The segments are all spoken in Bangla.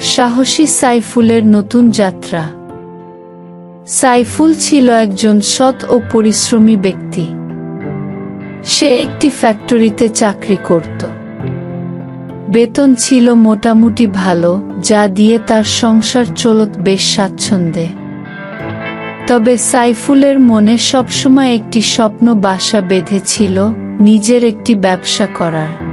সাহসী সাইফুলের নতুন যাত্রা। সাইফুল ছিল একজন সৎ ও পরিশ্রমী ব্যক্তি। সে একটি ফ্যাক্টরিতে চাকরি করত। বেতন ছিল মোটামুটি ভালো, যা দিয়ে তার সংসার চলত বেশ স্বাচ্ছন্দ্যে। তবে সাইফুলের মনে সবসময় একটি স্বপ্ন বাসা বেঁধেছিল, নিজের একটি ব্যবসা করার।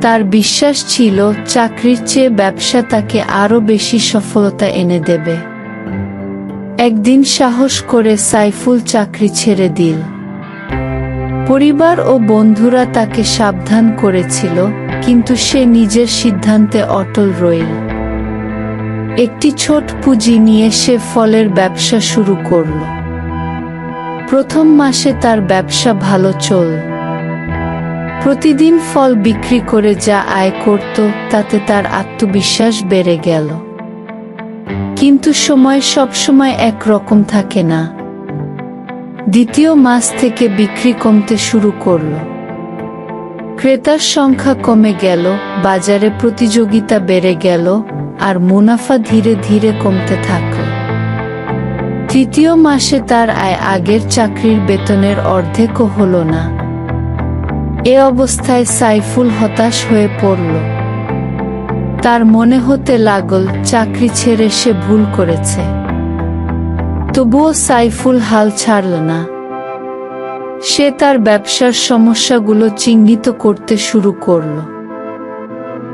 তার বিশ্বাস ছিল চাকরির চেয়ে ব্যবসা তাকে আরও বেশি সফলতা এনে দেবে। একদিন সাহস করে সাইফুল চাকরি ছেড়ে দিল। পরিবার ও বন্ধুরা তাকে সাবধান করেছিল, কিন্তু সে নিজের সিদ্ধান্তে অটল রইল। একটি ছোট পুঁজি নিয়ে সে ফলের ব্যবসা শুরু করল। প্রথম মাসে তার ব্যবসা ভালো চল প্রতিদিন ফল বিক্রি করে যা আয় করত, তাতে তার আত্মবিশ্বাস বেড়ে গেল। কিন্তু সময় সবসময় একরকম থাকে না। দ্বিতীয় মাস থেকে বিক্রি কমতে শুরু করল। ক্রেতার সংখ্যা কমে গেল, বাজারে প্রতিযোগিতা বেড়ে গেল, আর মুনাফা ধীরে ধীরে কমতে থাকল। তৃতীয় মাসে তার আয় আগের চাকরির বেতনের অর্ধেকও হল না। এ অবস্থায় সাইফুল হতাশ হয়ে পড়ল। তার মনে হতে লাগল, চাকরি ছেড়ে সে ভুল করেছে। তবুও সাইফুল হাল ছাড়ল না। সে তার ব্যবসার সমস্যাগুলো চিহ্নিত করতে শুরু করল।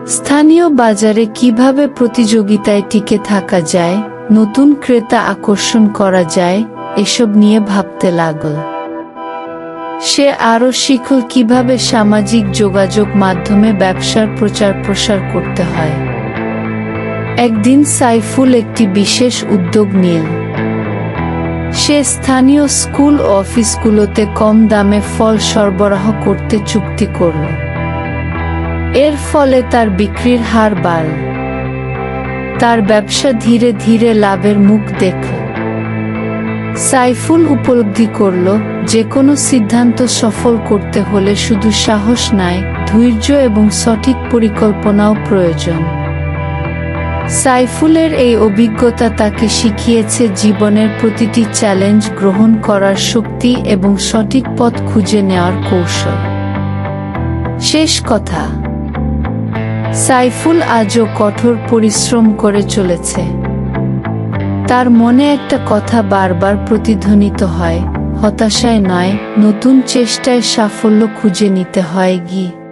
স্থানীয় বাজারে কীভাবে প্রতিযোগিতায় টিকে থাকা যায়, নতুন ক্রেতা আকর্ষণ করা যায়, এসব নিয়ে ভাবতে লাগল। সে আরও শিখল কীভাবে সামাজিক যোগাযোগ মাধ্যমে ব্যবসার প্রচার প্রসার করতে হয়। একদিন সাইফুল একটি বিশেষ উদ্যোগ নিয়ে। সে স্থানীয় স্কুল ও অফিসগুলোতে কম দামে ফল সরবরাহ করতে চুক্তি করল। এর ফলে তার বিক্রির হার বাড়ল। তার ব্যবসা ধীরে ধীরে লাভের মুখ দেখল। সাইফুল উপলব্ধি করল যে কোনো সিদ্ধান্ত সফল করতে হলে শুধু সাহস নয় ধৈর্য এবং সঠিক পরিকল্পনাও প্রয়োজন। সাইফুলের এই অভিজ্ঞতা তাকে শিখিয়েছে জীবনের প্রতিটি চ্যালেঞ্জ গ্রহণ করার শক্তি এবং সঠিক পথ খুঁজে নেওয়ার কৌশল। শেষ কথা। সাইফুল আজও কঠোর পরিশ্রম করে চলেছে। তার মনে একটা কথা বারবার প্রতিধ্বনিত হয়, হতাশায় নয়, নতুন চেষ্টায় সাফল্য খুঁজে নিতে হয় গিয়ে